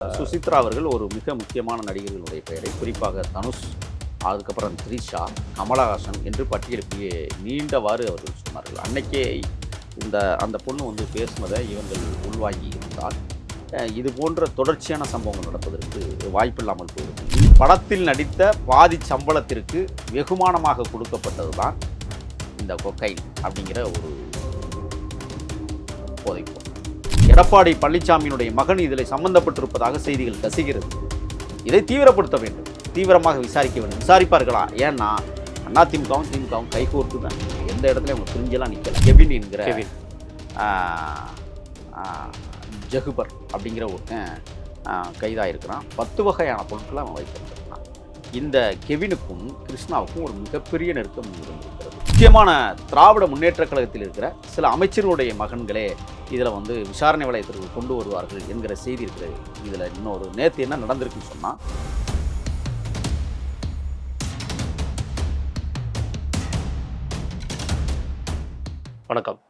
சுசித்ரா அவர்கள் ஒரு மிக முக்கியமான நடிகர்களுடைய பெயரை குறிப்பாக தனுஷ் அதுக்கப்புறம் த்ரிஷா கமலஹாசன் என்று பட்டியலிப்பிய நீண்டவாறு அவர்கள் சொன்னார்கள். அன்னைக்கே இந்த அந்த பொண்ணு வந்து பேசுனதை இவர்கள் உள்வாங்கி இருந்தால் இது போன்ற தொடர்ச்சியான சம்பவங்கள் நடப்பதற்கு வாய்ப்பில்லாமல் போயிருக்கும் படத்தில் நடித்த பாதி சம்பளத்திற்கு வெகுமானமாக கொடுக்கப்பட்டது தான் இந்த கொக்கைன் அப்படிங்கிற ஒரு போதைப்பொருள் எடப்பாடி பழனிசாமியினுடைய மகன் இதில் சம்பந்தப்பட்டிருப்பதாக செய்திகள் கசிகிறது இதை தீவிரப்படுத்த வேண்டும். தீவிரமாக விசாரிக்க வேண்டும். விசாரிப்பார்களா? ஏன்னா அதிமுகவும் திமுகவும் கைகோர்த்து தான் எந்த இடத்துல அவங்க பிரிஞ்செல்லாம் நிற்கல கெவின் என்கிற கெவின். ஜகுபர் அப்படிங்கிற ஒருத்தன் கைதாயிருக்கிறான் பத்து வகையான பொருட்களை அவன் வைத்திருக்கிறான். இந்த கெவினுக்கும் கிருஷ்ணாவுக்கும் ஒரு மிகப்பெரிய நெருக்கம் இருந்திருக்கிறது. முக்கியமான திராவிட முன்னேற்ற கழகத்தில் இருக்கிற சில அமைச்சர்களுடைய மகன்களே இதில் வந்து விசாரணை வளையத்திற்கு கொண்டு வருவார்கள் என்கிற செய்தி இருக்கிறது. இதில் இன்னொரு நேற்று என்ன நடந்திருக்குன்னு சொன்னால் வணக்கம்.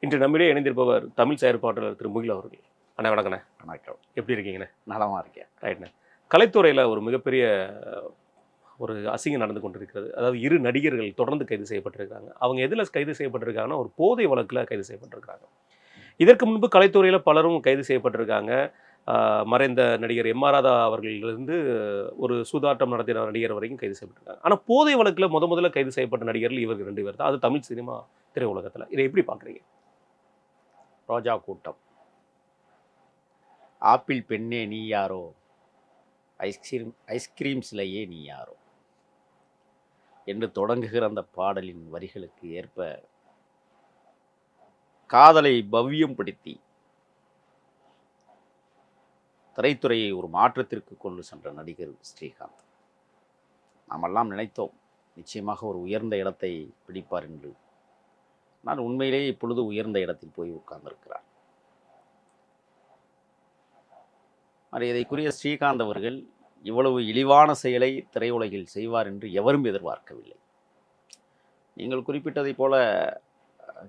இன்று நம்மிடையே இணைந்திருப்பவர் தமிழ் செயற்பாட்டாளர் திரு முகில் அவர்கள். அண்ணா வணக்கண்ணே. வணக்கம். எப்படி இருக்கீங்கண்ணே? நலமாக இருக்கேன். ரைட்ண்ணே. கலைத்துறையில் ஒரு மிகப்பெரிய ஒரு அசிங்கம் நடந்து கொண்டிருக்கிறது. அதாவது இரு நடிகர்கள் தொடர்ந்து கைது செய்யப்பட்டிருக்காங்க அவங்க எதில் கைது செய்யப்பட்டிருக்காங்கன்னா ஒரு போதை வழக்கில் கைது செய்யப்பட்டிருக்காங்க இதற்கு முன்பு கலைத்துறையில் பலரும் கைது செய்யப்பட்டிருக்காங்க. மறைந்த நடிகர் எம் ஆர் ராதா அவர்களிலிருந்து ஒரு சூதாட்டம் நடத்தின நடிகர் வரைக்கும் கைது செய்யப்பட்டிருக்காங்க. ஆனால் போதை வழக்கில் முத முதல்ல கைது செய்யப்பட்ட நடிகர்கள் இவர்கள் ரெண்டு பேர் தான். அது தமிழ் சினிமா திரையுலகத்தில். இதை எப்படி பார்க்குறீங்க? ரோஜா கூட்டம். ஆப்பிள் பெண்ணே நீ யாரோ? ஐஸ்கிரீம் ஐஸ்கிரீம்ஸ்லையே நீ யாரோ? என்று தொடங்குகிற அந்த பாடலின் வரிகளுக்கு ஏற்ப காதலை பவ்யம் படுத்தி திரைத்துறையை ஒரு மாற்றத்திற்கு கொண்டு சென்ற நடிகர் ஸ்ரீகாந்த். நாமெல்லாம் நினைத்தோம் நிச்சயமாக ஒரு உயர்ந்த இடத்தை பிடிப்பார் என்று. நான் உண்மையிலேயே இப்பொழுது உயர்ந்த இடத்தில் போய் உட்கார்ந்திருக்கிறார். மரியாதைக்குரிய ஸ்ரீகாந்த் அவர்கள் இவ்வளவு இழிவான செயலை திரையுலகில் செய்வார் என்று எவரும் எதிர்பார்க்கவில்லை. நீங்கள் குறிப்பிட்டதைப் போல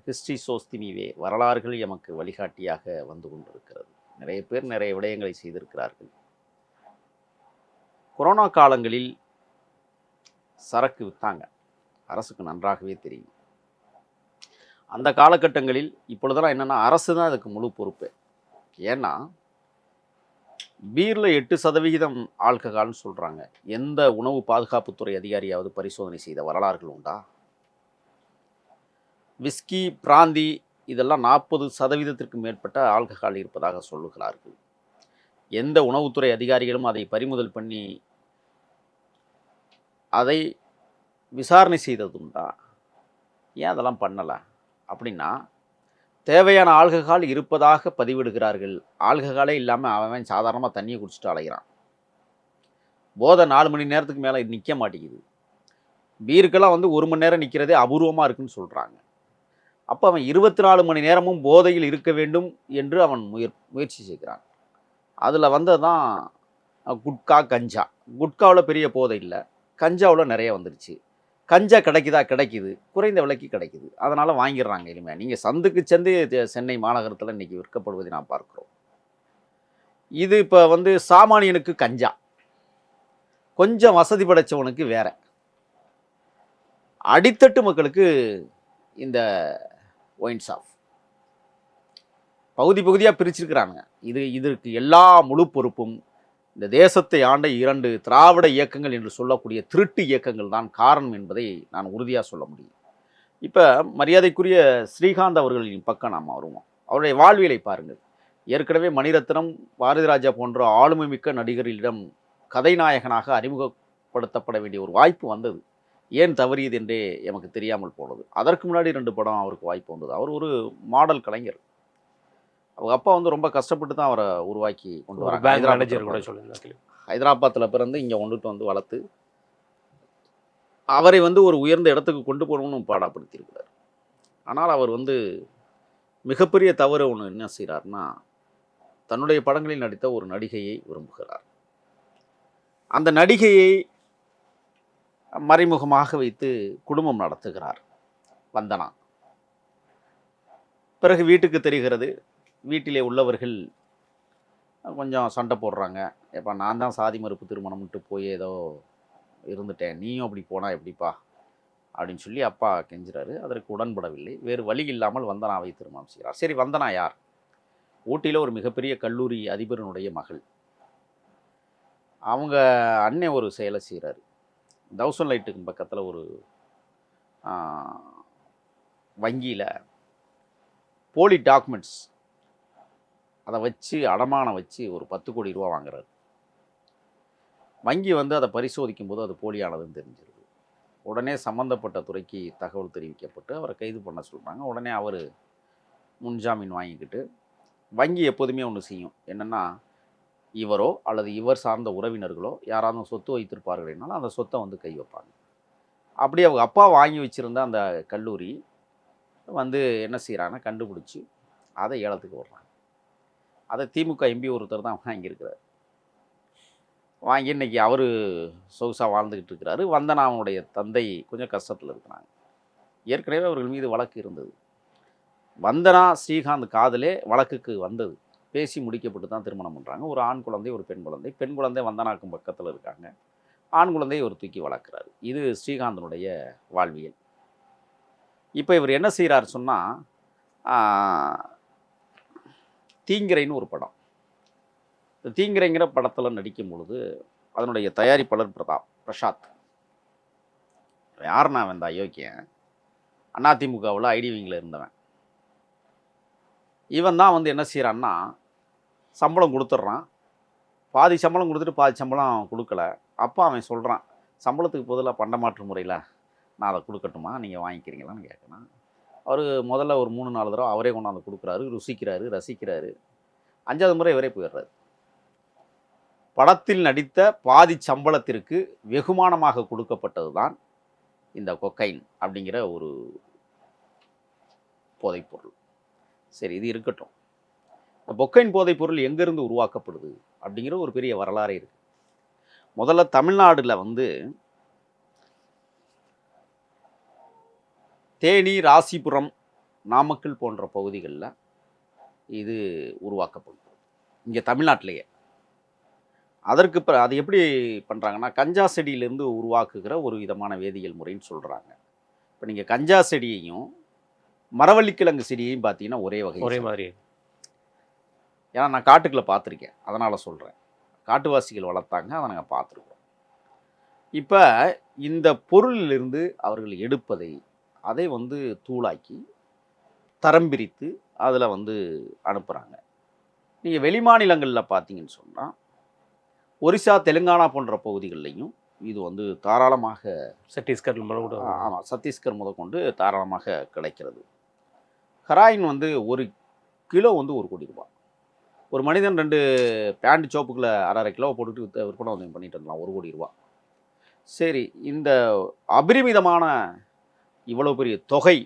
ஹிஸ்ட்ரி சோஸ்தினிவே வரலாறுகள் எமக்கு வழிகாட்டியாக வந்து கொண்டிருக்கிறது. நிறைய பேர் நிறைய விடயங்களை செய்திருக்கிறார்கள். கொரோனா காலங்களில் சரக்கு விற்றாங்க அரசுக்கு நன்றாகவே தெரியும். அந்த காலகட்டங்களில் இப்பொழுதெல்லாம் என்னென்னா அரசு தான் அதுக்கு முழு பொறுப்பு. ஏன்னா பீரில் எட்டு சதவிகிதம் ஆல்கஹால்னு சொல்கிறாங்க எந்த உணவு பாதுகாப்புத்துறை அதிகாரியாவது பரிசோதனை செய்த வரலாறுகள் உண்டா? விஸ்கி பிராந்தி இதெல்லாம் நாற்பது சதவீதத்திற்கு மேற்பட்ட ஆல்கஹால் இருப்பதாக சொல்லுகிறார்கள். எந்த உணவுத்துறை அதிகாரிகளும் அதை பறிமுதல் பண்ணி அதை விசாரணை செய்ததுண்டா? ஏன் அதெல்லாம் பண்ணலை? அப்படின்னா தேவையான ஆல்கஹால் இருப்பதாக பதிவிடுகிறார்கள். ஆல்கஹாலே இல்லாமல் அவன் சாதாரணமாக தண்ணியை குடிச்சிட்டு அலைகிறான். போதை நாலு மணி நேரத்துக்கு மேலே நிற்க மாட்டேங்குது. பீருக்கெல்லாம் வந்து ஒரு மணி நேரம் நிற்கிறதே அபூர்வமாக இருக்குன்னு சொல்கிறாங்க அப்போ அவன் இருபத்தி நாலு மணி நேரமும் போதையில் இருக்க வேண்டும் என்று அவன் முயற் முயற்சி செய்கிறான். அதில் வந்தது தான் குட்கா கஞ்சா. குட்காவில் பெரிய போதை இல்லை. கஞ்சாவில் நிறைய வந்துருச்சு. கஞ்சா கிடைக்குதா கிடைக்குது. குறைந்த விலைக்கு கிடைக்குது. அதனால் வாங்கிடுறாங்க எளிமையாக நீங்கள் சந்துக்கு சந்து சென்னை மாநகரத்தில் இன்றைக்கி விற்கப்படுவதை நான் பார்க்குறோம். இது இப்போ வந்து சாமானியனுக்கு கஞ்சா. கொஞ்சம் வசதி படைச்சவனுக்கு வேற. அடித்தட்டு மக்களுக்கு இந்த ஒயின் ஷாப் பகுதி பகுதியாக பிரிச்சிருக்கிறாங்க இது இதற்கு எல்லா முழு பொறுப்பும் இந்த தேசத்தை ஆண்ட இரண்டு திராவிட இயக்கங்கள் என்று சொல்லக்கூடிய திருட்டு இயக்கங்கள் தான் காரணம் என்பதை நான் உறுதியாக சொல்ல முடியும். இப்போ மரியாதைக்குரிய ஸ்ரீகாந்த் அவர்களின் பக்கம் நாம் வருவோம். அவருடைய வாழ்வியலை பாருங்கள். ஏற்கனவே மணிரத்னம் பாரதிராஜா போன்ற ஆளுமைமிக்க நடிகர்களிடம் கதைநாயகனாக அறிமுகப்படுத்தப்பட வேண்டிய ஒரு வாய்ப்பு வந்தது. ஏன் தவறியது என்றே எமக்கு தெரியாமல் போனது. அதற்கு முன்னாடி ரெண்டு படம் அவருக்கு வாய்ப்பு வந்தது. அவர் ஒரு மாடல் கலைஞர். அவங்க அப்பா வந்து ரொம்ப கஷ்டப்பட்டு தான் அவரை உருவாக்கி கொண்டு பேங்க் மேனேஜர் கூட. சொல்லியிருந்தாங்க ஹைதராபாத்தில் பிறந்து இங்கே கொண்டுட்டு வந்து வளர்த்து அவரை வந்து ஒரு உயர்ந்த இடத்துக்கு கொண்டு போகணும்னு பாடாப்படுத்தியிருக்கிறார். ஆனால் அவர் வந்து மிகப்பெரிய தவறு ஒன்று என்ன செய்கிறார்னா தன்னுடைய படங்களில் நடித்த ஒரு நடிகையை விரும்புகிறார். அந்த நடிகையை மறைமுகமாக வைத்து குடும்பம் நடத்துகிறார் வந்தனா. பிறகு வீட்டுக்கு தெரிகிறது வீட்டிலே உள்ளவர்கள் கொஞ்சம் சண்டை போடுறாங்க. எப்போ நான் தான் சாதி மறுப்பு திருமணம்ட்டு போய் ஏதோ இருந்துட்டேன். நீயும் அப்படி போனால் எப்படிப்பா? அப்படின்னு சொல்லி அப்பா கெஞ்சுறாரு. அதற்கு உடன்படவில்லை. வேறு வழி இல்லாமல் வந்தனாவை திருமணம் செய்கிறார். சரி வந்தனா யார்? ஊட்டியில் ஒரு மிகப்பெரிய கல்லூரி அதிபரினுடைய மகள். அவங்க அண்ணன் ஒரு செயலை செய்கிறாரு தௌசண்ட் லைட்டுக்கு பக்கத்தில் ஒரு வங்கியில் போலி டாக்குமெண்ட்ஸ் அதை வச்சு அடமானம் வச்சு ஒரு பத்து கோடி ரூபா வாங்குறாரு. வங்கி வந்து அதை பரிசோதிக்கும் போது அது போலியானதுன்னு தெரிஞ்சிருது. உடனே சம்மந்தப்பட்ட துறைக்கு தகவல் தெரிவிக்கப்பட்டு அவரை கைது பண்ண சொல்கிறாங்க உடனே அவர் முன்ஜாமீன் வாங்கிக்கிட்டு வங்கி எப்போதுமே ஒன்று செய்யும். என்னென்னா இவரோ அல்லது இவர் சார்ந்த உறவினர்களோ யாராவது சொத்து வைத்திருப்பார்கள்னாலும் அந்த சொத்தை வந்து கை வைப்பாங்க. அப்படி அவங்க அப்பா வாங்கி வச்சுருந்த அந்த கல்லூரி வந்து என்ன செய்கிறாங்கன்னா கண்டுபிடிச்சி அதை ஏலத்துக்கு விடுறாங்க. அதை திமுக எம்பி ஒருத்தர் தான் வாங்கியிருக்கிறார். வாங்கி இன்னைக்கு அவர் சொகுசாக வாழ்ந்துக்கிட்டு இருக்கிறாரு. வந்தனாவுடைய தந்தை கொஞ்சம் கஷ்டத்தில் இருக்கிறாங்க. ஏற்கனவே அவர்கள் மீது வழக்கு இருந்தது. வந்தனா ஸ்ரீகாந்த் காதலே வழக்குக்கு வந்தது. பேசி முடிக்கப்பட்டு தான் திருமணம் பண்ணுறாங்க ஒரு ஆண் குழந்தை ஒரு பெண் குழந்தை. பெண் குழந்தை வந்தனாக்கும் பக்கத்தில் இருக்காங்க. ஆண் குழந்தையை ஒரு தூக்கி வளர்க்குறாரு. இது ஸ்ரீகாந்தனுடைய வாழ்வியல். இப்போ இவர் என்ன செய்கிறார் சொன்னால் தீங்கிரைன்னு ஒரு படம். இந்த தீங்கிரைங்கிற படத்தில் நடிக்கும் பொழுது அதனுடைய தயாரிப்பாளர் பிரதாப் பிரசாத். யாருன்னா அவன் இந்த அயோக்கியன்? அதிமுகவில் ஐடி விங்கில் இருந்தவன். இவன் தான் வந்து என்ன செய்கிறான்னா சம்பளம் கொடுத்துட்றான். பாதி சம்பளம் கொடுத்துட்டு பாதி சம்பளம் கொடுக்கல. அப்போ அவன் சொல்கிறான் சம்பளத்துக்கு பதிலாக பண்டமாற்று முறையில் நான் அதை கொடுக்கட்டுமா? நீங்கள் வாங்கிக்கிறீங்களான்னு கேட்கணும் அவர் முதல்ல ஒரு மூணு நாலு தடவை அவரே கொண்டாந்து கொடுக்குறாரு ருசிக்கிறாரு ரசிக்கிறாரு. அஞ்சாவது முறை இவரே போயிடுறாரு. படத்தில் நடித்த பாதி சம்பளத்திற்கு வெகுமானமாக கொடுக்கப்பட்டது தான் இந்த கொக்கைன் அப்படிங்கிற ஒரு போதைப்பொருள். சரி இது இருக்கட்டும். இந்த பொக்கைன் போதைப்பொருள் எங்கேருந்து உருவாக்கப்படுது அப்படிங்கிற ஒரு பெரிய வரலாறே இருக்குது முதல்ல தமிழ்நாடில் வந்து தேனி ராசிபுரம் நாமக்கல் போன்ற பகுதிகளில் இது உருவாக்கப்படும். இங்கே தமிழ்நாட்டிலேயே. அதற்கு பிற அது எப்படி பண்ணுறாங்கன்னா கஞ்சா செடியிலேருந்து உருவாக்குகிற ஒரு விதமான வேதியியல் முறைன்னு சொல்கிறாங்க இப்போ நீங்கள் கஞ்சா செடியையும் மரவள்ளிக்கிழங்கு செடியையும் பார்த்தீங்கன்னா ஒரே வகை ஒரே மாதிரி. ஏன்னா நான் காட்டுக்குள்ளே பார்த்துருக்கேன். அதனால் சொல்கிறேன் காட்டுவாசிகள் வளர்த்தாங்க அதை நாங்கள் பார்த்துருக்கோம். இப்போ இந்த பொருளிலிருந்து அவர்கள் எடுப்பதை அதை வந்து தூளாக்கி தரம் பிரித்து அதில் வந்து அனுப்புகிறாங்க நீங்கள் வெளிமாநிலங்களில் பார்த்தீங்கன்னு சொன்னால் ஒரிசா தெலுங்கானா போன்ற பகுதிகளிலையும் இது வந்து தாராளமாக சத்தீஸ்கர் ஆமாம் சத்தீஸ்கர் முதற்கொண்டு தாராளமாக கிடைக்கிறது. ஹெராயின் வந்து ஒரு கிலோ வந்து ஒரு கோடி ரூபாய். ஒரு மனிதன் ரெண்டு பேண்ட் சோப்புக்குள்ள அரை அரை கிலோ போட்டுட்டு விற்பனை வந்து பண்ணிட்டு இருந்தான் ஒரு கோடி ரூபா சரி இந்த அபரிமிதமான இவ்வளோ பெரிய தொகை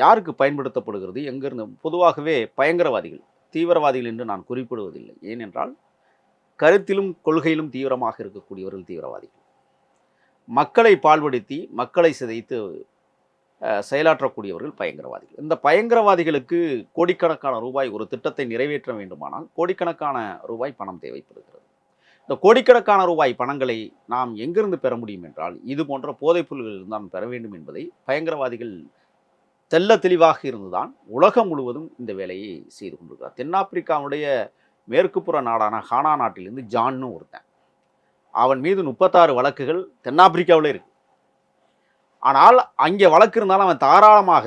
யாருக்கு பயன்படுத்தப்படுகிறது? எங்கிருந்து? பொதுவாகவே பயங்கரவாதிகள் தீவிரவாதிகள் என்று நான் குறிப்பிடுவதில்லை. ஏனென்றால் கருத்திலும் கொள்கையிலும் தீவிரமாக இருக்கக்கூடியவர்கள் தீவிரவாதிகள். மக்களை பால்படுத்தி மக்களை சிதைத்து செயலாற்றக்கூடியவர்கள் பயங்கரவாதிகள். இந்த பயங்கரவாதிகளுக்கு கோடிக்கணக்கான ரூபாய் ஒரு திட்டத்தை நிறைவேற்ற வேண்டுமானால் கோடிக்கணக்கான ரூபாய் பணம் தேவைப்படுகிறது. இந்த கோடிக்கணக்கான ரூபாய் பணங்களை நாம் எங்கிருந்து பெற முடியும் என்றால் இது போன்ற போதைப் பொருள்களில் தான் பெற வேண்டும் என்பதை பயங்கரவாதிகள் தெள்ள தெளிவாக இருந்துதான் உலகம் முழுவதும் இந்த வேலையை செய்து கொண்டிருக்கிறார். தென்னாப்பிரிக்காவுடைய மேற்குப்புற நாடான ஹானா நாட்டிலிருந்து ஜான்னு ஒருத்தன். அவன் மீது முப்பத்தாறு வழக்குகள் தென்னாப்பிரிக்காவில் இருக்கு. ஆனால் அங்கே வழக்கு இருந்தாலும் அவன் தாராளமாக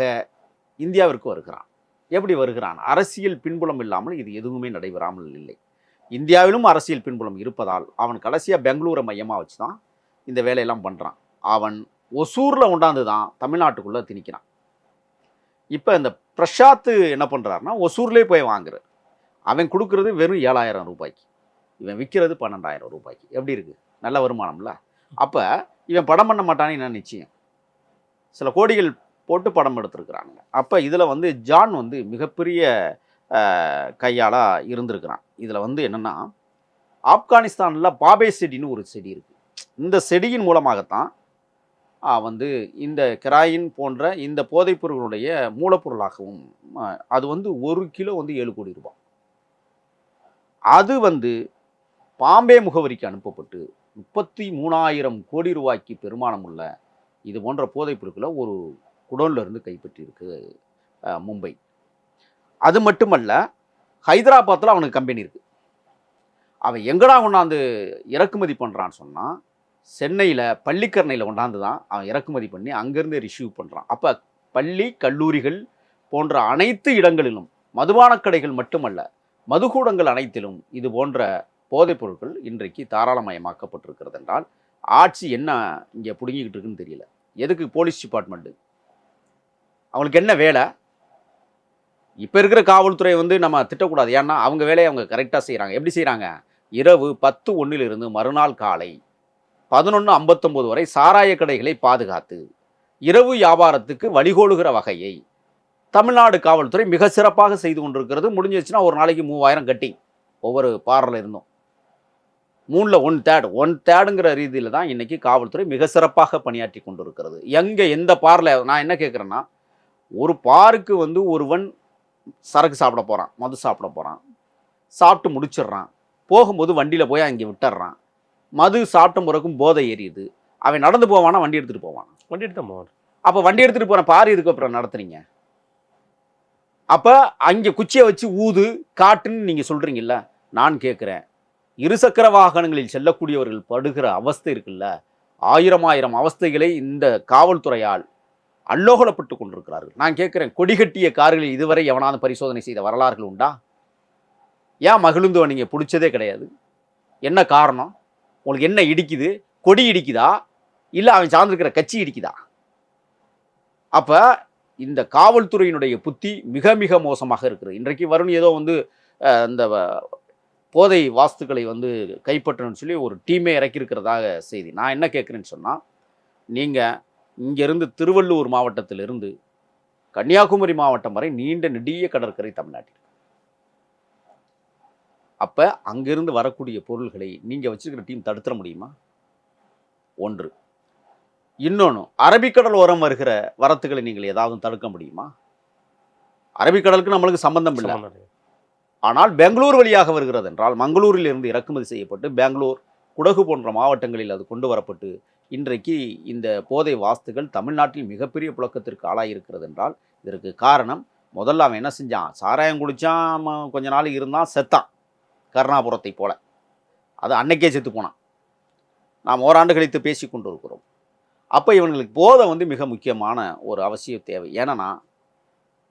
இந்தியாவிற்கு வருகிறான். எப்படி வருகிறான்? அரசியல் பின்புலம் இல்லாமல் இது எதுவுமே நடைபெறாமல் இல்லை. இந்தியாவிலும் அரசியல் பின்புலம் இருப்பதால் அவன் கடைசியாக பெங்களூரை மையமாக வச்சு தான் இந்த வேலையெல்லாம் பண்ணுறான் அவன் ஒசூரில் உண்டாந்து தான் தமிழ்நாட்டுக்குள்ளே திணிக்கிறான். இப்போ இந்த பிரசாத்து என்ன பண்ணுறாருன்னா ஒசூர்லேயே போய் வாங்குறார். அவன் கொடுக்கறது வெறும் ஏழாயிரம் ரூபாய்க்கு. இவன் விற்கிறது பன்னெண்டாயிரம் ரூபாய்க்கு. எப்படி இருக்குது நல்ல வருமானம்ல. அப்போ இவன் படம் பண்ண மாட்டானே என்ன நிச்சயம்? சில கோடிகள் போட்டு படம் எடுத்திருக்கிறாங்க அப்போ இதில் வந்து ஜான் வந்து மிகப்பெரிய அஹ், இருந்திருக்கிறான். இதில் வந்து என்னென்னா ஆப்கானிஸ்தானில் பாபே செடின்னு ஒரு செடி இருக்குது இந்த செடியின் மூலமாகத்தான் வந்து இந்த கெராயின் போன்ற இந்த போதைப்பொருளுடைய மூலப்பொருளாகவும் அது வந்து ஒரு கிலோ வந்து ஏழு கோடி ரூபாய். அது வந்து பாம்பே முகவரிக்கு அனுப்பப்பட்டு முப்பத்தி மூணாயிரம் கோடி ரூபாய்க்கு பெருமானம் உள்ள இது போன்ற போதைப் பொருட்களை ஒரு குடோனில் இருந்து கைப்பற்றியிருக்கு மும்பை. அது மட்டுமல்ல ஹைதராபாத்தில் அவனுக்கு கம்பெனி இருக்குது அவன் எங்கடா கொண்டாந்து இறக்குமதி பண்ணுறான்னு சொன்னால் சென்னையில் பள்ளிக்கரணையில் கொண்டாந்து தான் அவன் இறக்குமதி பண்ணி அங்கேருந்து ரிசீவ் பண்ணுறான் அப்போ பள்ளி கல்லூரிகள் போன்ற அனைத்து இடங்களிலும் மதுபானக் கடைகள் மட்டுமல்ல மதுகூடங்கள் அனைத்திலும் இது போன்ற போதைப் பொருட்கள் இன்றைக்கு தாராளமயமாக்கப்பட்டிருக்கிறது என்றால் ஆட்சி என்ன இங்கே பிடுங்கிக்கிட்டு இருக்குன்னு தெரியல. எதுக்கு போலீஸ் டிபார்ட்மெண்ட்டு அவங்களுக்கு என்ன வேலை? இப்போ இருக்கிற காவல்துறை வந்து நம்ம திட்டக்கூடாது. ஏன்னா அவங்க வேலையை அவங்க கரெக்டாக செய்கிறாங்க எப்படி செய்கிறாங்க இரவு பத்து ஒன்றிலிருந்து மறுநாள் காலை பதினொன்று ஐம்பத்தொம்போது வரை சாராய கடைகளை பாதுகாத்து இரவு வியாபாரத்துக்கு வழிகோலுகிற வகையை தமிழ்நாடு காவல்துறை மிக சிறப்பாக செய்து கொண்டிருக்கிறது. முடிஞ்சிருச்சுன்னா ஒரு நாளைக்கு மூவாயிரம் கட்டி ஒவ்வொரு பாரில் இருந்தும். மூணில் ஒன் தேர்ட் ஒன் தேர்டுங்கிற ரீதியில் தான் இன்றைக்கி காவல்துறை மிக சிறப்பாக பணியாற்றி கொண்டிருக்கிறது. எங்கே எந்த பாரில் நான் என்ன கேட்குறேன்னா ஒரு பாருக்கு வந்து ஒருவன் சரக்கு சாப்பிட போகிறான் மது சாப்பிட போகிறான் சாப்பிட்டு முடிச்சிடுறான். போகும்போது வண்டியில் போய் அங்கே விட்டுறான் மது சாப்பிட்ட முறைக்கும் போதை ஏறியுது அவன் நடந்து போவானா வண்டி எடுத்துகிட்டு போவானா? வண்டி எடுத்து போவார் அப்போ வண்டி எடுத்துகிட்டு போகிற பாரு இதுக்கு அப்புறம் நடத்துறீங்க. அப்போ அங்கே குச்சியை வச்சு ஊது காட்டுன்னு நீங்கள் சொல்கிறீங்கல்ல நான் கேட்குறேன் இருசக்கர வாகனங்களில் செல்லக்கூடியவர்கள் படுகிற அவஸ்தை இருக்குல்ல ஆயிரம் ஆயிரம் அவஸ்தைகளை இந்த காவல்துறையால் அல்லோகலப்பட்டு கொண்டிருக்கிறார்கள் நான் கேட்குறேன் கொடிகட்டிய கார்களில் இதுவரை எவனாவது பரிசோதனை செய்த வரலாறுகள் உண்டா? ஏன் மகிழுந்துவ நீங்கள் பிடிச்சதே கிடையாது. என்ன காரணம்? உங்களுக்கு என்ன இடிக்குது? கொடி இடிக்குதா? இல்லை அவன் சார்ந்திருக்கிற கட்சி இடிக்குதா? அப்போ இந்த காவல்துறையினுடைய புத்தி மிக மிக மோசமாக இருக்குது இன்றைக்கு வருண் ஏதோ வந்து இந்த போதை வாஸ்துக்களை வந்து கைப்பற்றணும்னு சொல்லி ஒரு டீமே இறக்கியிருக்கிறதாக செய்தி. நான் என்ன கேட்குறேன்னு சொன்னால் நீங்கள் இங்கேருந்து திருவள்ளூர் மாவட்டத்திலிருந்து கன்னியாகுமரி மாவட்டம் வரை நீண்ட நெடிய கடற்கரை தமிழ்நாட்டில். அப்போ அங்கிருந்து வரக்கூடிய பொருள்களை நீங்கள் வச்சிருக்கிற டீம் தடுத்துட முடியுமா? ஒன்று. இன்னொன்று அரபிக்கடல் ஓரம் வருகிற வரத்துகளை நீங்கள் ஏதாவது தடுக்க முடியுமா? அரபிக்கடலுக்கு நம்மளுக்கு சம்பந்தம் இல்லை. சம்பந்தம் இல்லை. ஆனால் பெங்களூர் வழியாக வருகிறது என்றால் மங்களூரில் இருந்து இறக்குமதி செய்யப்பட்டு பெங்களூர் குடகு போன்ற மாவட்டங்களில் அது கொண்டு வரப்பட்டு இன்றைக்கு இந்த போதை வாஸ்துகள் தமிழ்நாட்டில் மிகப்பெரிய புழக்கத்திற்கு ஆளாயிருக்கிறது என்றால் இதற்கு காரணம் முதல்ல அவன் என்ன செஞ்சான்? சாராயம் குடித்தான் கொஞ்ச நாள் இருந்தான் செத்தான். கருணாபுரத்தை போல. அது அன்னைக்கே செத்து போனான். நாம் ஓராண்டு கழித்து பேசி கொண்டு இருக்கிறோம் அப்போ இவங்களுக்கு போதை வந்து மிக முக்கியமான ஒரு அவசிய தேவை. ஏன்னா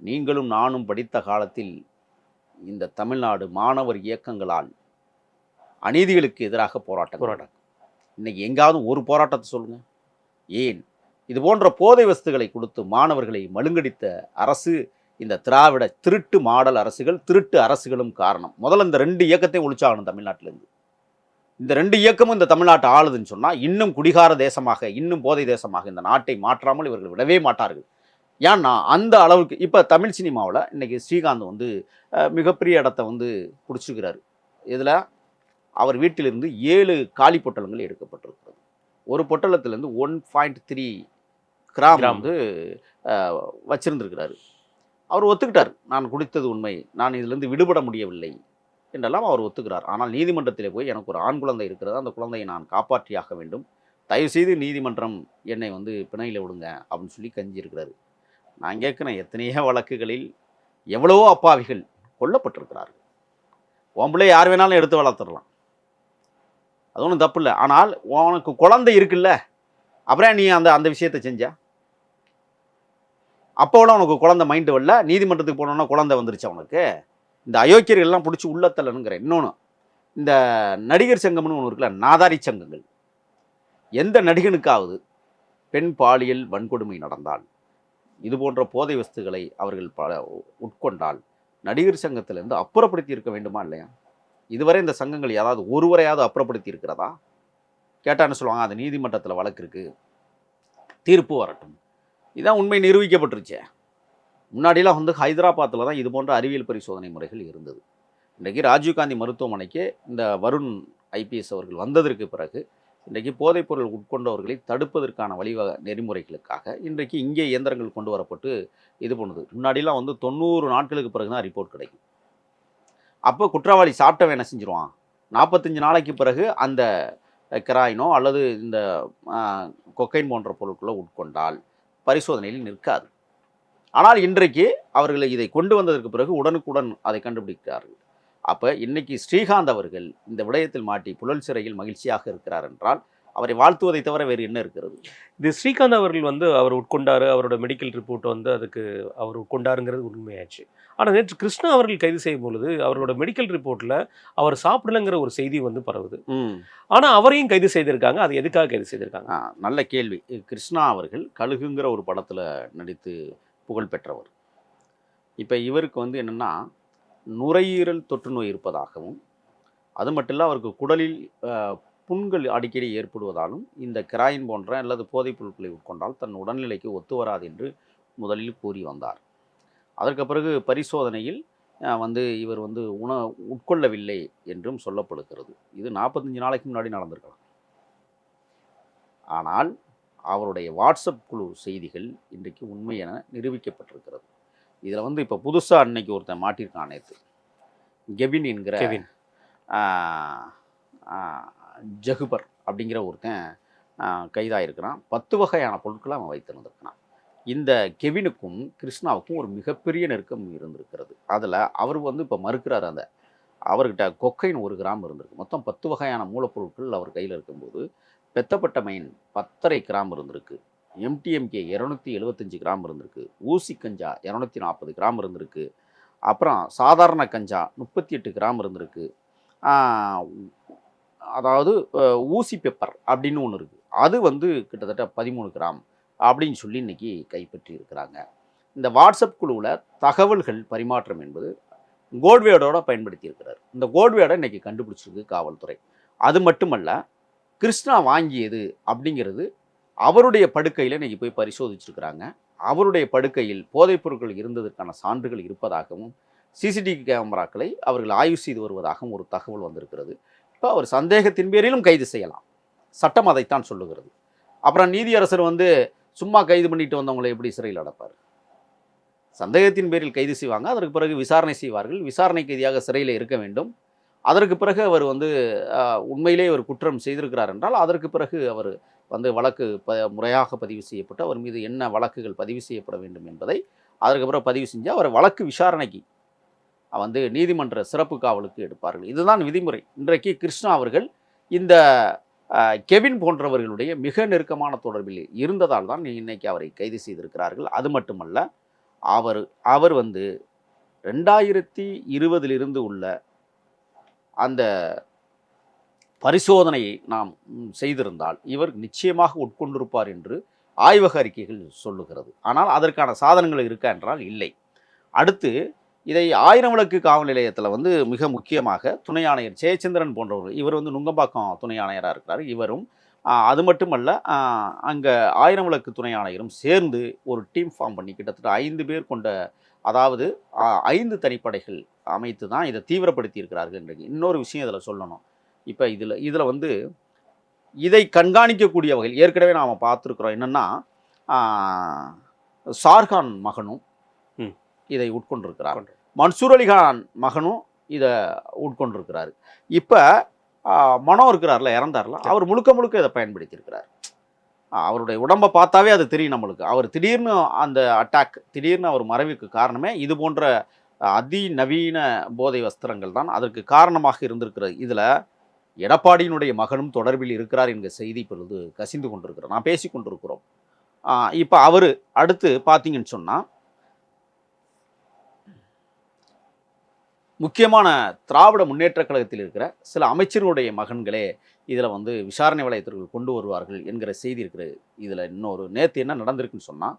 நீங்களும் நானும் படித்த காலத்தில் இந்த தமிழ்நாடு மாணவர் இயக்கங்களால் அநீதிகளுக்கு எதிராக போராட்டம் போராட்டம். இன்னைக்கு எங்காவது ஒரு போராட்டத்தை சொல்லுங்க. ஏன்? இது போன்ற போதை வஸ்துகளை கொடுத்து மாணவர்களை மழுங்கடித்த அரசு இந்த திராவிட திருட்டு மாடல் அரசுகள் திருட்டு அரசுகளும் காரணம். முதல்ல இந்த ரெண்டு இயக்கத்தையும் ஒழிச்சாகணும் தமிழ்நாட்டிலேருந்து. இந்த ரெண்டு இயக்கமும் இந்த தமிழ்நாட்டை ஆளுதுன்னு சொன்னால் இன்னும் குடிகார தேசமாக இன்னும் போதை தேசமாக இந்த நாட்டை மாற்றாமல் இவர்கள் விடவே மாட்டார்கள். ஏன்னா அந்த அளவுக்கு இப்போ தமிழ் சினிமாவில் இன்றைக்கி ஸ்ரீகாந்த் வந்து மிகப்பெரிய இடத்த வந்து பிடிச்சிக்கிறாரு. இதில் அவர் வீட்டிலிருந்து ஏழு காலி பொட்டலங்கள் எடுக்கப்பட்டிருக்கிறது. ஒரு பொட்டலத்திலேருந்து one point three gram gram. வந்து வச்சிருந்திருக்கிறாரு. அவர் ஒத்துக்கிட்டார். நான் குடித்தது உண்மை. நான் இதிலிருந்து விடுபட முடியவில்லை என்றெல்லாம் அவர் ஒத்துக்கிறார். ஆனால் நீதிமன்றத்திலே போய் எனக்கு ஒரு ஆண் குழந்தை இருக்கிறது. அந்த குழந்தையை நான் காப்பாற்றியாக வேண்டும். தயவுசெய்து நீதிமன்றம் என்னை வந்து பிணையில் விடுங்க அப்படின்னு சொல்லி கஞ்சி இருக்கிறாரு நான் கேட்குறேன் எத்தனையோ வழக்குகளில் எவ்வளவோ அப்பாவிகள் கொல்லப்பட்டிருக்கிறார்கள். உன் யார் வேணாலும் எடுத்து வளர்த்துடலாம். அது ஒன்றும் தப்பு இல்லை. ஆனால் உனக்கு குழந்தை இருக்குல்ல அப்புறம் நீ அந்த அந்த விஷயத்தை செஞ்ச? அப்போலாம் உனக்கு குழந்தை மைண்டு வரல நீதிமன்றத்துக்கு போனோன்னா குழந்தை வந்துருச்சு அவனுக்கு இந்த அயோக்கியர்கள் எல்லாம் பிடிச்சி உள்ளத்தலனுங்கிற இன்னொன்று இந்த நடிகர் சங்கம்னு ஒன்று இருக்குல்ல நாதாரி சங்கங்கள். எந்த நடிகனுக்காவது பெண் பாலியல் வன்கொடுமை நடந்தால் இது போன்ற போதை வஸ்துகளை அவர்கள் பல உட்கொண்டால் நடிகர் சங்கத்திலிருந்து அப்புறப்படுத்தி இருக்க வேண்டுமா இல்லையா? இதுவரை இந்த சங்கங்கள் ஏதாவது ஒருவரையாவது அப்புறப்படுத்தி இருக்கிறதா? கேட்டான்னு சொல்லுவாங்க அது நீதிமன்றத்தில் வழக்கு இருக்குது தீர்ப்பு வரட்டும். இதான் உண்மை நிரூபிக்கப்பட்டுருச்சே. முன்னாடியெல்லாம் வந்து ஹைதராபாத்தில் தான் இது போன்ற அறிவியல் பரிசோதனை முறைகள் இருந்தது. இன்றைக்கு ராஜீவ்காந்தி மருத்துவமனைக்கு இந்த வருண் ஐபிஎஸ் அவர்கள் வந்ததற்கு பிறகு இன்றைக்கு போதைப்பொருள் உட்கொண்டவர்களை தடுப்பதற்கான வழிவக நெறிமுறைகளுக்காக இன்றைக்கு இங்கே இயந்திரங்கள் கொண்டு வரப்பட்டு இது பண்ணுது. முன்னாடிலாம் வந்து தொண்ணூறு நாட்களுக்கு பிறகு தான் ரிப்போர்ட் கிடைக்கும். அப்போ குற்றவாளி சாப்பிட்டவன் என்ன செஞ்சிருவான்? நாற்பத்தஞ்சு நாளைக்கு பிறகு அந்த கிராயினோ அல்லது இந்த கொக்கைன் போன்ற பொருட்களோ உட்கொண்டால் பரிசோதனையில் நிற்காது. ஆனால் இன்றைக்கு அவர்கள் இதை கொண்டு வந்ததற்கு பிறகு உடனுக்குடன் அதை கண்டுபிடிக்கிறார்கள். அப்போ இன்னைக்கு ஸ்ரீகாந்த் அவர்கள் இந்த விடயத்தில் மாட்டி புழல் சிறையில் மகிழ்ச்சியாக இருக்கிறார் என்றால் அவரை வாழ்த்துவதை தவிர வேறு என்ன இருக்கிறது? இது ஸ்ரீகாந்த் அவர்கள் வந்து அவர் உட்கொண்டாரு அவரோட மெடிக்கல் ரிப்போர்ட் வந்து அதுக்கு அவர் உட்கொண்டாருங்கிறது உண்மையாச்சு. ஆனால் நேற்று கிருஷ்ணா அவர்கள் கைது செய்யும் பொழுது அவரோட மெடிக்கல் ரிப்போர்ட்டில் அவர் சாப்பிடலைங்கிற ஒரு செய்தி வந்து பரவுது. ஆனால் அவரையும் கைது செய்திருக்காங்க. அது எதுக்காக கைது செய்திருக்காங்க? நல்ல கேள்வி. கிருஷ்ணா அவர்கள் கழுகுங்கிற ஒரு படத்தில் நடித்து புகழ் பெற்றவர். இப்போ இவருக்கு வந்து என்னென்னா நுரையீரல் தொற்று நோய் இருப்பதாகவும் அது மட்டும் இல்லை அவருக்கு குடலில் புண்கள் அடிக்கடி ஏற்படுவதாலும் இந்த கிராயின் போன்ற அல்லது போதைப் பொருட்களை உட்கொண்டால் தன் உடல்நிலைக்கு ஒத்து வராது என்று முதலில் கூறி வந்தார். அதற்கு பிறகு பரிசோதனையில் வந்து இவர் வந்து உண உட்கொள்ளவில்லை என்றும் சொல்லப்படுகிறது. இது நாற்பத்தஞ்சு நாளைக்கு முன்னாடி நடந்திருக்கலாம். ஆனால் அவருடைய வாட்ஸ்அப் குழு செய்திகள் இன்றைக்கு உண்மை என நிரூபிக்கப்பட்டிருக்கிறது. இதில் வந்து இப்போ புதுசாக அன்னைக்கு ஒருத்தன் மாட்டியிருக்கான் நேற்று கெவின் என்கிற ஜகுபர் அப்படிங்கிற ஒருத்தன் கைதாயிருக்கிறான். பத்து வகையான பொருட்களை அவன் வைத்திருந்திருக்கிறான். இந்த கெவினுக்கும் கிருஷ்ணாவுக்கும் ஒரு மிகப்பெரிய நெருக்கம் இருந்திருக்கிறது. அதில் அவர் வந்து இப்போ மறுக்கிறார் அந்த அவர்கிட்ட கொக்கைன் ஒரு கிராம் இருந்திருக்கு. மொத்தம் பத்து வகையான மூலப்பொருட்கள் அவர் கையில் இருக்கும்போது பெத்தப்பட்ட மைன் பத்தரை கிராம் இருந்திருக்கு. எம்டிஎம்கே இரநூத்தி எழுபத்தஞ்சு கிராம் இருந்திருக்கு. ஊசி கஞ்சா இரநூத்தி நாற்பது கிராம் இருந்திருக்கு. அப்புறம் சாதாரண கஞ்சா முப்பத்தி எட்டு கிராம் இருந்திருக்கு. அதாவது ஊசி பெப்பர் அப்படின்னு ஒன்று இருக்குது அது வந்து கிட்டத்தட்ட பதிமூணு கிராம் அப்படின்னு சொல்லி இன்றைக்கி கைப்பற்றி இருக்கிறாங்க இந்த வாட்ஸ்அப் குழுவில் தகவல்கள் பரிமாற்றம் என்பது கோட்வேடோட பயன்படுத்தி இருக்கிறார் இந்த கோட்வேடை இன்றைக்கி கண்டுபிடிச்சிருக்கு காவல்துறை. அது மட்டுமல்ல கிருஷ்ணா வாங்கியது அப்படிங்கிறது அவருடைய படுக்கையில் இன்றைக்கி போய் பரிசோதிச்சிருக்கிறாங்க. அவருடைய படுக்கையில் போதைப் பொருட்கள் இருந்ததற்கான சான்றுகள் இருப்பதாகவும் சிசிடிவி கேமராக்களை அவர்கள் ஆய்வு செய்து வருவதாகவும் ஒரு தகவல் வந்திருக்கிறது. இப்போ அவர் சந்தேகத்தின் பேரிலும் கைது செய்யலாம். சட்டம் அதைத்தான் சொல்லுகிறது. அப்புறம் நீதியரசர் வந்து சும்மா கைது பண்ணிட்டு வந்தவங்களை எப்படி சிறையில் அடைப்பார்? சந்தேகத்தின் பேரில் கைது செய்வாங்க. அதற்கு பிறகு விசாரணை செய்வார்கள். விசாரணை கைதியாக சிறையில் இருக்க வேண்டும். அதற்கு பிறகு அவர் வந்து உண்மையிலே ஒரு குற்றம் செய்திருக்கிறார் என்றால் அதற்கு பிறகு அவர் வந்து வழக்கு ப முறையாக பதிவு செய்யப்பட்டு அவர் மீது என்ன வழக்குகள் பதிவு செய்யப்பட வேண்டும் என்பதை அதற்கு பிறகு பதிவு செஞ்சு அவர் வழக்கு விசாரணைக்கு வந்து நீதிமன்ற சிறப்பு காவலுக்கு எடுப்பார்கள். இதுதான் விதிமுறை. இன்றைக்கு கிருஷ்ணா அவர்கள் இந்த கெவின் போன்றவர்களுடைய மிக நெருக்கமான தொடர்பில் இருந்ததால் தான் இன்னைக்கு அவரை கைது செய்திருக்கிறார்கள். அது மட்டுமல்ல அவர் அவர் வந்து ரெண்டாயிரத்தி இருபதிலிருந்து உள்ள அந்த பரிசோதனையை நாம் செய்திருந்தால் இவர் நிச்சயமாக உட்கொண்டிருப்பார் என்று ஆய்வக அறிக்கைகள் சொல்லுகிறது. ஆனால் அதற்கான சாதனங்கள் இருக்கா என்றால் இல்லை. அடுத்து இதை ஆயிரம் விளக்கு காவல் நிலையத்தில் வந்து மிக முக்கியமாக துணை ஆணையர் ஜெயச்சந்திரன் போன்றவர் இவர் வந்து நுங்கம்பாக்கம் துணை ஆணையராக இருக்கிறார். இவரும் அது மட்டுமல்ல அங்கே ஆயிரம் விளக்கு துணை ஆணையரும் சேர்ந்து ஒரு டீம் ஃபார்ம் பண்ணி கிட்டத்தட்ட ஐந்து பேர் கொண்ட அதாவது ஐந்து தனிப்படைகள் அமைத்து தான் இதை தீவிரப்படுத்தி இருக்கிறார்கள் இன்றைக்கு இன்னொரு விஷயம் இதில் சொல்லணும். இப்போ இதில் இதில் வந்து இதை கண்காணிக்கக்கூடிய வகையில் ஏற்கனவே நாம் பார்த்துருக்குறோம் என்னென்னா ஷார்கான் மகனும் இதை உட்கொண்டிருக்கிறார். மன்சூர் அலிகான் மகனும் இதை உட்கொண்டிருக்கிறார். இப்போ மனோ இருக்கிறார்ல இறந்தார்ல அவர் முழுக்க முழுக்க இதை பயன்படுத்தியிருக்கிறார். அவருடைய உடம்பை பார்த்தாவே அது தெரியும் நம்மளுக்கு. அவர் திடீர்னு அந்த அட்டாக் திடீர்னு அவர் மறைவுக்கு காரணமே இது போன்ற அதிநவீன போதை வஸ்திரங்கள் தான். அதற்கு காரணமாக இருந்திருக்கிறது இதில் எடப்பாடியினுடைய மகனும் தொடர்பில் இருக்கிறார் என்கிற செய்தி இப்பொழுது கசிந்து கொண்டிருக்கிறோம் நான் பேசி கொண்டிருக்கிறோம் இப்போ அவர் அடுத்து பார்த்தீங்கன்னு சொன்னால் முக்கியமான திராவிட முன்னேற்றக் கழகத்தில் இருக்கிற சில அமைச்சர்களுடைய மகன்களே இதில் வந்து விசாரணை வளையத்திற்குள் கொண்டு வருவார்கள் என்கிற செய்தி இருக்கிறது. இதில் இன்னொரு நேற்று என்ன நடந்திருக்குன்னு சொன்னால்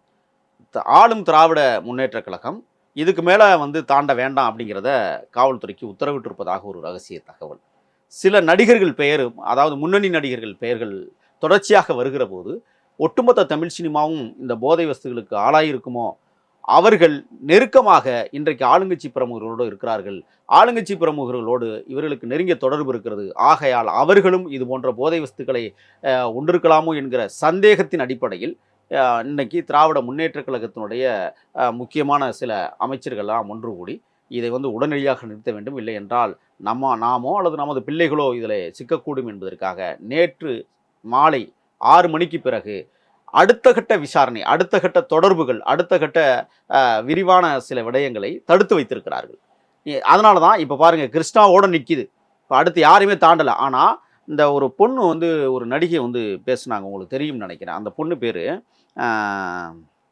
ஆளும் திராவிட முன்னேற்றக் கழகம் இதுக்கு மேலே வந்து தாண்ட வேண்டாம் அப்படிங்கிறத காவல்துறைக்கு உத்தரவிட்டிருப்பதாக ஒரு ரகசிய தகவல். சில நடிகர்கள் பெயரும் அதாவது முன்னணி நடிகர்கள் பெயர்கள் தொடர்ச்சியாக வருகிற போது ஒட்டுமொத்த தமிழ் சினிமாவும் இந்த போதை வஸ்துகளுக்கு ஆளாயிருக்குமோ அவர்கள் நெருக்கமாக இன்றைக்கு ஆளுங்கட்சி பிரமுகர்களோடு இருக்கிறார்கள். ஆளுங்கட்சி பிரமுகர்களோடு இவர்களுக்கு நெருங்கிய தொடர்பு இருக்கிறது. ஆகையால் அவர்களும் இது போன்ற போதை வஸ்துக்களை அஹ், உண்டிருக்கலாமோ என்கிற சந்தேகத்தின் அடிப்படையில் இன்னைக்கு திராவிட முன்னேற்ற கழகத்தினுடைய முக்கியமான சில அமைச்சர்கள்லாம் ஒன்று கூடி இதை வந்து உடனடியாக நிறுத்த வேண்டும். இல்லை என்றால் நம்ம நாமோ அல்லது நமது பிள்ளைகளோ இதில் சிக்கக்கூடும் என்பதற்காக நேற்று மாலை ஆறு மணிக்கு பிறகு அடுத்த கட்ட விசாரணை அடுத்த கட்ட தொடர்புகள் அடுத்த கட்ட விரிவான சில விடயங்களை தடுத்து வைத்திருக்கிறார்கள். அதனால தான் இப்போ பாருங்கள் கிருஷ்ணாவோட நிற்கிது இப்போ அடுத்து யாரையுமே தாண்டலை. ஆனால் இந்த ஒரு பொண்ணு வந்து ஒரு நடிகை வந்து பேசுனாங்க. உங்களுக்கு தெரியும்னு நினைக்கிறேன். அந்த பொண்ணு பேர்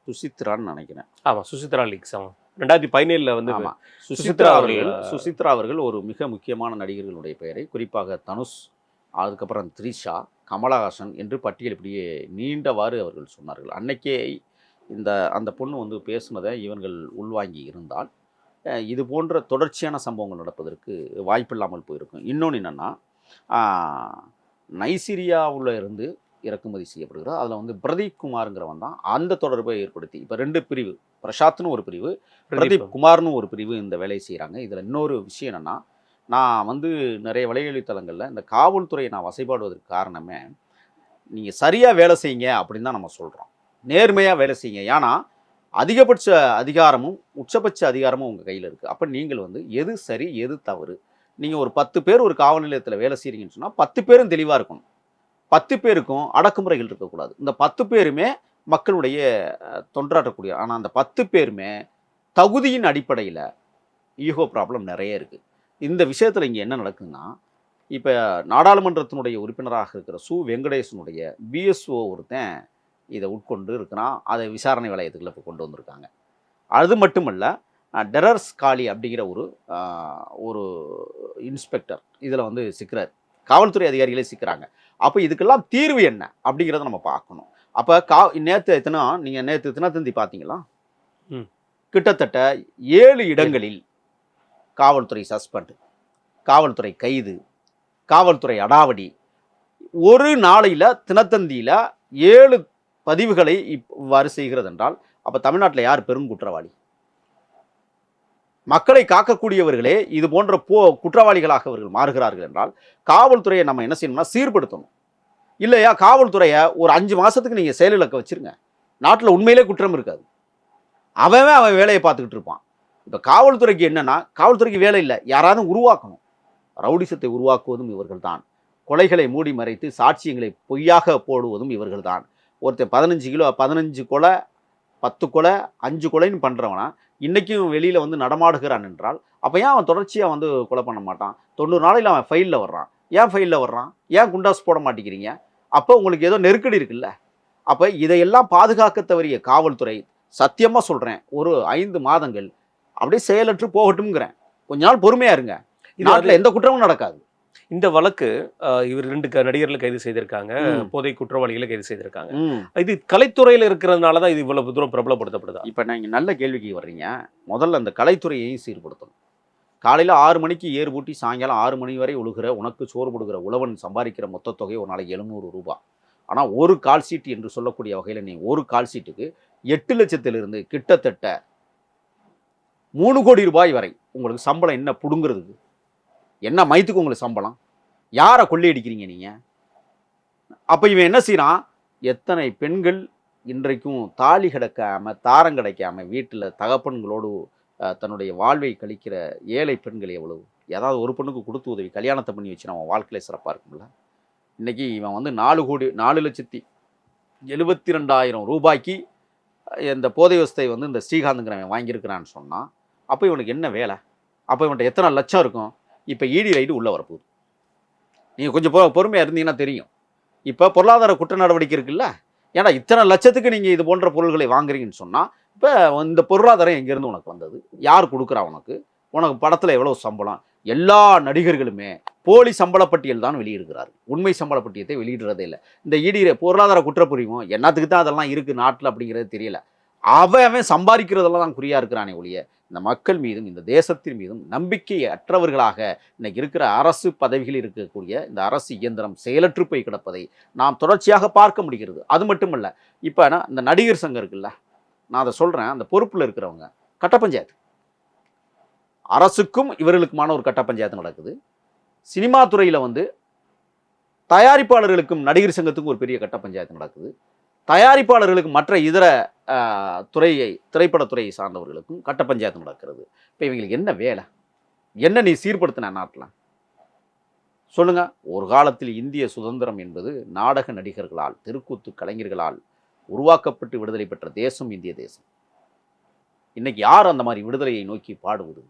சுசித்ரான்னு நினைக்கிறேன். ஆமா சுசித்ரா லீக்ஸ் ஆமா. ரெண்டாயிரத்தி பதினேழுல வந்து ஆமா. சுசித்ரா அவர்கள் சுசித்ரா அவர்கள் ஒரு மிக முக்கியமான நடிகர்களுடைய பெயரை குறிப்பாக தனுஷ் அதுக்கப்புறம் த்ரிஷா கமலஹாசன் என்று பட்டியல் இப்படியே நீண்டவாறு அவர்கள் சொன்னார்கள். அன்னைக்கே இந்த அந்த பொண்ணு வந்து பேசுனதை இவர்கள் உள்வாங்கி இருந்தால் இது போன்ற தொடர்ச்சியான சம்பவங்கள் நடப்பதற்கு வாய்ப்பில்லாமல் போயிருக்கும். இன்னொன்று என்னென்னா நைசீரியாவில் இருந்து இறக்குமதி செய்யப்படுகிறது அதில் வந்து பிரதீப் குமாருங்கிறவன் தான் அந்த தொடர்பை ஏற்படுத்தி இப்போ ரெண்டு பிரிவு பிரசாத்னு ஒரு பிரிவு பிரதீப் குமார்னு ஒரு பிரிவு இந்த வேலையை செய்கிறாங்க இதில் இன்னொரு விஷயம் என்னென்னா நான் வந்து நிறைய வலைவழித்தளங்களில் இந்த காவல்துறையை நான் வசைபாடுவதற்கு காரணமே நீங்கள் சரியாக வேலை செய்யுங்க அப்படின்னு தான் நம்ம சொல்கிறோம் நேர்மையாக வேலை செய்யுங்க. ஏன்னா அதிகபட்ச அதிகாரமும் உச்சபட்ச அதிகாரமும் உங்கள் கையில் இருக்குது அப்போ நீங்கள் வந்து எது சரி எது தவறு? நீங்கள் ஒரு பத்து பேர் ஒரு காவல் நிலையத்தில் வேலை செய்கிறீங்கன்னு சொன்னால் பத்து பேரும் தெளிவாக இருக்கணும். பத்து பேருக்கும் அடக்குமுறைகள் இருக்கக்கூடாது. இந்த பத்து பேருமே மக்களுடைய தொன்றாட்டக்கூடிய தொண்டாற்றக்கூடிய ஆனால் அந்த பத்து பேருமே தகுதியின் அடிப்படையில் ஈகோ ப்ராப்ளம் நிறைய இருக்குது இந்த விஷயத்தில் இங்கே என்ன நடக்குதுன்னா இப்போ நாடாளுமன்றத்தினுடைய உறுப்பினராக இருக்கிற சு. வெங்கடேசனுடைய பிஎஸ்ஓ ஒருத்தன் இதை உட்கொண்டு இருக்கிறான். அதை விசாரணை வளையத்துக்குள்ள இப்போ கொண்டு வந்திருக்காங்க. அது மட்டுமல்ல டெரர்ஸ் காளி அப்படிங்கிற ஒரு ஒரு இன்ஸ்பெக்டர் இதில் வந்து சிக்கிறார். காவல்துறை அதிகாரிகளே சிக்கிறாங்க. அப்போ இதுக்கெல்லாம் தீர்வு என்ன அப்படிங்கிறத நம்ம பார்க்கணும். அப்போ கா நேற்று எத்தனை நீங்கள் நேற்று தினத்தந்தி பார்த்தீங்களா? ம். கிட்டத்தட்ட ஏழு இடங்களில் காவல்துறை சஸ்பெண்ட் காவல்துறை கைது காவல்துறை அடாவடி. ஒரு நாளையில் தினத்தந்தியில் ஏழு பதிவுகளை இவ்வாறு செய்கிறது என்றால் அப்போ தமிழ்நாட்டில் யார் பெரும் குற்றவாளி? மக்களை காக்கக்கூடியவர்களே இது போன்ற போ குற்றவாளிகளாக அவர்கள் மாறுகிறார்கள் என்றால் காவல்துறையை நம்ம என்ன செய்யணும்னா சீர்படுத்தணும். இல்லையா காவல்துறையை ஒரு அஞ்சு மாசத்துக்கு நீங்கள் செயலிழக்க வச்சிருங்க. நாட்டில் உண்மையிலே குற்றம் இருக்காது. அவன் அவன் வேலையை பார்த்துக்கிட்டு இருப்பான். இப்போ காவல்துறைக்கு என்னன்னா காவல்துறைக்கு வேலை இல்லை. யாராவது உருவாக்கணும். ரவுடிசத்தை உருவாக்குவதும் இவர்கள்தான். கொலைகளை மூடி மறைத்து சாட்சியங்களை பொய்யாக போடுவதும் இவர்கள்தான். ஒருத்தர் பதினஞ்சு கிலோ பதினஞ்சு கொலை பத்து கொலை அஞ்சு கொலைன்னு பண்ணுறவனா இன்றைக்கும் வெளியில் வந்து நடமாடுகிறான் என்றால் அப்போ ஏன் அவன் தொடர்ச்சியாக வந்து கொலை பண்ண மாட்டான்? தொண்ணூறு நாளையில் அவன் ஃபைலில் வர்றான். ஏன் ஃபைலில் வர்றான்? ஏன் குண்டாஸ் போட மாட்டேங்கிறீங்க? அப்போ உங்களுக்கு ஏதோ நெருக்கடி இருக்குல்ல. அப்போ இதையெல்லாம் பாதுகாக்க தவறிய காவல்துறை சத்தியமாக சொல்கிறேன் ஒரு ஐந்து மாதங்கள் அப்படியே செயலற்று போகட்டும்ங்கிறேன். கொஞ்ச நாள் பொறுமையாக இருங்க. நாட்டில் எந்த குற்றமும் நடக்காது. இந்த வழக்கு இவர் ரெண்டு க- நடிகர்களை கைது செய்திருக்காங்க. போதை குற்றவாளிகளை கைது செய்திருக்காங்க. இது கலைத்துறையில இருக்கிறதுனால தான் இது இவ்வளவு தூரம் பிரபலப்படுத்தப்படுதா? இப்போ நீங்கள் நல்ல கேள்விக்கு வர்றீங்க. முதல்ல அந்த கலைத்துறையையும் சீர்படுத்தணும். காலையில் ஆறு மணிக்கு ஏர் பூட்டி சாயங்காலம் ஆறு மணி வரை உழுகிற உனக்கு சோறு போடுகிற உழவன் சம்பாதிக்கிற மொத்த தொகை ஒரு நாளைக்கு எழுநூறு ரூபாய். ஆனால் ஒரு கால் சீட் என்று சொல்லக்கூடிய வகையில் நீ ஒரு கால் சீட்டுக்கு எட்டு லட்சத்திலிருந்து கிட்டத்தட்ட மூணு கோடி ரூபாய் வரை உங்களுக்கு சம்பளம் என்ன புடுங்கிறதுக்கு? என்ன மைத்துக்கு உங்களுக்கு சம்பளம்? யாரை கொள்ளையடிக்கிறீங்க நீங்கள் அப்போ இவன் என்ன செய்கிறான் எத்தனை பெண்கள் இன்றைக்கும் தாலி கிடக்காம தாரம் கிடைக்காம வீட்டில் தகப்பன்களோடு தன்னுடைய வாழ்வை கழிக்கிற ஏழை பெண்கள் எவ்வளவு? ஏதாவது ஒரு பெண்ணுக்கு கொடுத்து உதவி கல்யாணத்தை பண்ணி வச்சு நம்ம வாழ்க்கையில் சிறப்பாக இருக்கும்ல. இன்றைக்கி இவன் வந்து நாலு கோடி நாலு லட்சத்தி எழுபத்தி ரெண்டாயிரம் ரூபாய்க்கு இந்த போதை வசத்தை வந்து இந்த ஸ்ரீகாந்துங்கிறவன் வாங்கியிருக்கிறான்னு சொன்னால் அப்போ இவனுக்கு என்ன வேலை? அப்போ இவன்கிட்ட எத்தனை லட்சம் இருக்கும்? இப்போ இடி ரைடு உள்ளே வரப்போகுது. நீங்கள் கொஞ்சம் பொ பொறுமையாக இருந்தீங்கன்னா தெரியும். இப்போ பொருளாதார குற்ற நடவடிக்கை இருக்குல்ல? ஏன்னா இத்தனை லட்சத்துக்கு நீங்கள் இது போன்ற பொருள்களை வாங்குறீங்கன்னு சொன்னால் இப்போ இந்த பொருளாதாரம் எங்கேருந்து உனக்கு வந்தது? யார் கொடுக்குறா உனக்கு? உனக்கு படத்தில் எவ்வளோ சம்பளம்? எல்லா நடிகர்களுமே போலி சம்பள பட்டியல் தான் வெளியிடுகிறார் உண்மை சம்பள பட்டியத்தை வெளியிடுறதே இல்லை. இந்த இடி பொருளாதார குற்றப்புரிவும் என்னத்துக்கு தான் அதெல்லாம் இருக்குது நாட்டில் அப்படிங்கிறது தெரியல. அவன் அவன் சம்பாதிக்கிறதெல்லாம் தான் குறியாக இருக்கிறானே ஒழிய இந்த மக்கள் மீதும் இந்த தேசத்தின் மீதும் நம்பிக்கை அற்றவர்களாக இன்னைக்கு இருக்கிற அரசு பதவிகளில் இருக்கக்கூடிய இந்த அரசு இயந்திரம் செயலற்று போய் கிடப்பதை நாம் தொடர்ச்சியாக பார்க்க முடிகிறது. அது மட்டுமல்ல இப்போ நான் இந்த நடிகர் சங்கம் இருக்குல்ல நான் அதை சொல்கிறேன் அந்த பொறுப்பில் இருக்கிறவங்க கட்ட பஞ்சாயத்து. அரசுக்கும் இவர்களுக்குமான ஒரு கட்ட பஞ்சாயத்து நடக்குது. சினிமா துறையில் வந்து தயாரிப்பாளர்களுக்கும் நடிகர் சங்கத்துக்கும் ஒரு பெரிய கட்ட பஞ்சாயத்து நடக்குது. தயாரிப்பாளர்களுக்கு மற்ற இதர துறையை திரைப்படத்துறையை சார்ந்தவர்களுக்கும் கட்ட பஞ்சாயத்து நடக்கிறது. இப்போ இவங்களுக்கு என்ன வேலை? என்ன நீ சீர்படுத்தின நாட்டில்? சொல்லுங்கள் ஒரு காலத்தில் இந்திய சுதந்திரம் என்பது நாடக நடிகர்களால் தெருக்கூத்து கலைஞர்களால் உருவாக்கப்பட்டு விடுதலை பெற்ற தேசம் இந்திய தேசம். இன்னைக்கு யார் அந்த மாதிரி விடுதலையை நோக்கி பாடுவது?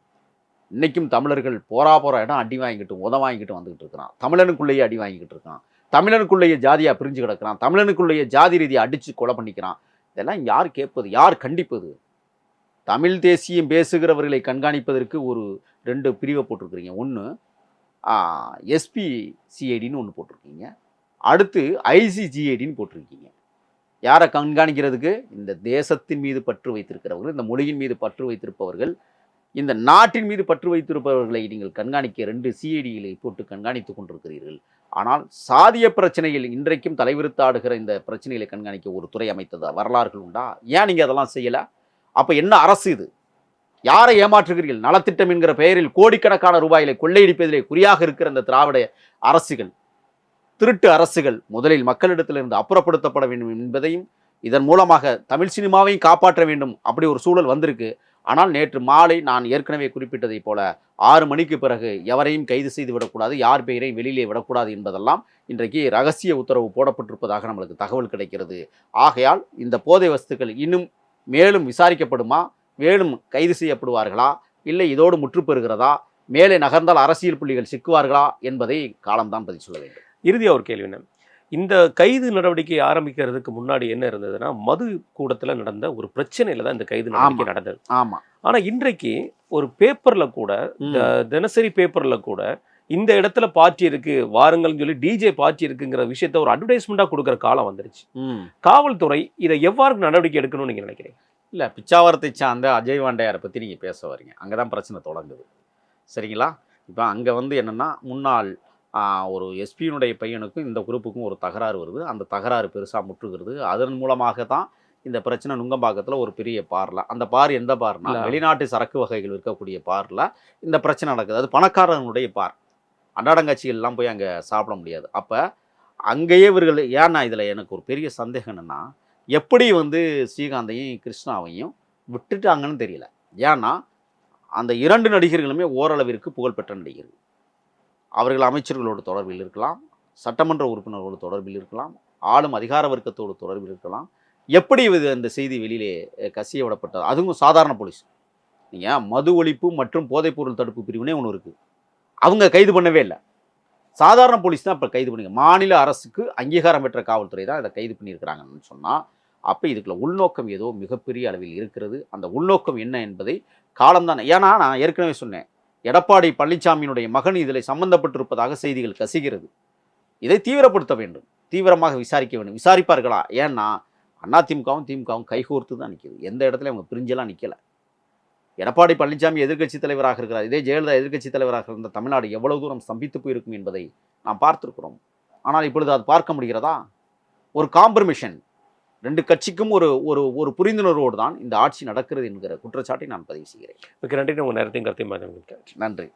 இன்றைக்கும் தமிழர்கள் போரா போகிற இடம் அடி வாங்கிட்டு உத வாங்கிட்டு வந்துக்கிட்டு இருக்கிறான். தமிழனுக்குள்ளேயே அடி வாங்கிக்கிட்டு இருக்கான். தமிழனுக்குள்ளேயே ஜாதியாக பிரிஞ்சு கிடக்கிறான். தமிழனுக்குள்ளேயே ஜாதி ரீதியை அடிச்சு கொலை பண்ணிக்கிறான். இதெல்லாம் யார் கேட்பது? யார் கண்டிப்பது? தமிழ் தேசியம் பேசுகிறவர்களை கண்காணிப்பதற்கு ஒரு ரெண்டு பிரிவை போட்டிருக்கிறீங்க. ஒன்று எஸ்பி சிஐடின்னு ஒன்று போட்டிருக்கீங்க. அடுத்து ஐசிஜிஐடின்னு போட்டிருக்கீங்க. யாரை கண்காணிக்கிறதுக்கு? இந்த தேசத்தின் மீது பற்று வைத்திருக்கிறவர்கள் இந்த மொழியின் மீது பற்று வைத்திருப்பவர்கள் இந்த நாட்டின் மீது பற்று வைத்திருப்பவர்களை நீங்கள் கண்காணிக்க ரெண்டு சிஐடிகளை போட்டு கண்காணித்துக் கொண்டிருக்கிறீர்கள். ஆனால் சாதிய பிரச்சனையில் இன்றைக்கும் தலைவிருத்தாடுகிற இந்த பிரச்சனைகளை கண்காணிக்க ஒரு துறை அமைத்ததா வரலாறுகள் உண்டா? ஏன் நீங்கள் அதெல்லாம் செய்யலை? அப்போ என்ன அரசு இது? யாரை ஏமாற்றுகிறீர்கள்? நலத்திட்டம் என்கிற பெயரில் கோடிக்கணக்கான ரூபாய்களை கொள்ளையடிப்பதிலே குறியாக இருக்கிற இந்த திராவிட அரசுகள் திருட்டு அரசுகள் முதலில் மக்களிடத்திலிருந்து அப்புறப்படுத்தப்பட வேண்டும் என்பதையும் இதன் மூலமாக தமிழ் சினிமாவையும் காப்பாற்ற வேண்டும் அப்படி ஒரு சூழல் வந்திருக்கு. ஆனால் நேற்று மாலை நான் ஏற்கனவே குறிப்பிட்டதைப் போல ஆறு மணிக்கு பிறகு எவரையும் கைது செய்து விடக்கூடாது யார் பெயரையும் வெளியிலே விடக்கூடாது என்பதெல்லாம் இன்றைக்கு ரகசிய உத்தரவு போடப்பட்டிருப்பதாக நம்மளுக்கு தகவல் கிடைக்கிறது. ஆகையால் இந்த போதை வஸ்துக்கள் இன்னும் மேலும் விசாரிக்கப்படுமா மேலும் கைது செய்யப்படுவார்களா இல்லை இதோடு முற்றுப்பெறுகிறதா மேலே நகர்ந்தால் அரசியல் புள்ளிகள் சிக்குவார்களா என்பதை காலம்தான் பதில் சொல்ல வேண்டும். இறுதியாக ஒரு கேள்வி என்ன? இந்த கைது நடவடிக்கை ஆரம்பிக்கிறதுக்கு முன்னாடி என்ன இருந்ததுன்னா மது கூடத்துல நடந்த ஒரு பிரச்சனையில தான் இந்த கைது நடவடிக்கை. நடந்தது. ஆமா. ஆனா இன்றைக்கு ஒரு பேப்பர்ல கூட தினசரி பேப்பர்ல கூட இந்த இடத்துல பார்ட்டி இருக்கு வாருங்கள்னு சொல்லி டிஜே பார்ட்டி இருக்குங்கிற விஷயத்த ஒரு அட்வர்டைஸ்மெண்டா கொடுக்குற காலம் வந்துருச்சு. காவல்துறை இதை எவ்வாறு நடவடிக்கை எடுக்கணும்னு நீங்க நினைக்கிறீங்க? இல்லை பிச்சாவரத்தை சார்ந்த அஜய் வாண்டையாரை பற்றி நீங்கள் பேச வரீங்க. அங்கே தான் பிரச்சனை தொடங்குது. சரிங்களா? இப்போ அங்கே வந்து என்னென்னா முன்னாள் ஒரு எஸ்பியினுடைய பையனுக்கும் இந்த குரூப்புக்கும் ஒரு தகராறு வருது. அந்த தகராறு பெருசாக முற்றுகிறது. அதன் மூலமாக தான் இந்த பிரச்சனை நுங்கம்பாக்கத்தில் ஒரு பெரிய பார்ல. அந்த பார் எந்த பார்னா. வெளிநாட்டு சரக்கு வகைகள் இருக்கக்கூடிய பார்ல இந்த பிரச்சனை நடக்குது. அது பணக்காரனுடைய பார். அன்னாடங்காட்சிகள்லாம் போய் அங்கே சாப்பிட முடியாது. அப்போ அங்கேயே இவர்கள் ஏன்னா இதில் எனக்கு ஒரு பெரிய சந்தேகம் என்னென்னா எப்படி வந்து ஸ்ரீகாந்தையும் கிருஷ்ணாவையும் விட்டுட்டாங்கன்னு தெரியல. ஏன்னா அந்த இரண்டு நடிகர்களுமே ஓரளவிற்கு புகழ்பெற்ற நடிகர்கள். அவர்கள் அமைச்சர்களோடு தொடர்பில் இருக்கலாம் சட்டமன்ற உறுப்பினர்களோடு தொடர்பில் இருக்கலாம் ஆளும் அதிகார வர்க்கத்தோடு தொடர்பில் இருக்கலாம். எப்படி இது அந்த செய்தி வெளியிலே கசிய விடப்பட்டது அதுவும் சாதாரண போலீஸ். நீங்கள் மது ஒழிப்பு மற்றும் போதைப்பொருள் தடுப்பு பிரிவுனே ஒன்று இருக்குது அவங்க கைது பண்ணவே இல்லை. சாதாரண போலீஸ் தான் இப்போ கைது பண்ணிங்க மாநில அரசுக்கு அங்கீகாரம் பெற்ற காவல்துறை தான் இதை கைது பண்ணியிருக்கிறாங்கன்னு சொன்னால் அப்போ இதுக்குள்ள உள்நோக்கம் ஏதோ மிகப்பெரிய அளவில் இருக்கிறது. அந்த உள்நோக்கம் என்ன என்பதை காலம்தான். ஏன்னா நான் ஏற்கனவே சொன்னேன் எடப்பாடி பழனிசாமியினுடைய மகன் இதில் சம்பந்தப்பட்டிருப்பதாக செய்திகள் கசிகிறது. இதை தீவிரப்படுத்த வேண்டும். தீவிரமாக விசாரிக்க வேண்டும். விசாரிப்பார்களா? ஏன்னா அதிமுகவும் திமுகவும் கைகோர்த்து தான் நிற்கிது எந்த இடத்துல அவங்க பிரிஞ்செல்லாம் நிற்கலை எடப்பாடி பழனிசாமி எதிர்க்கட்சி தலைவராக இருக்கிறார். இதே ஜெயலலிதா எதிர்க்கட்சி தலைவராக இருந்த தமிழ்நாடு எவ்வளவு தூரம் ஸ்தம்பித்து போயிருக்கும் என்பதை நாம் பார்த்துருக்கிறோம். ஆனால் இப்பொழுது அது பார்க்க முடிகிறதா? ஒரு காம்ப்ரமிஷன் ரெண்டு கட்சிக்கும் ஒரு ஒரு ஒரு புரிந்துணர்வோடு தான் இந்த ஆட்சி நடக்கிறது என்கிற குற்றச்சாட்டை நான் பதிவு செய்கிறேன். மிக்க நன்றி உங்க நேரத்தையும் கருத்தையும். நன்றி.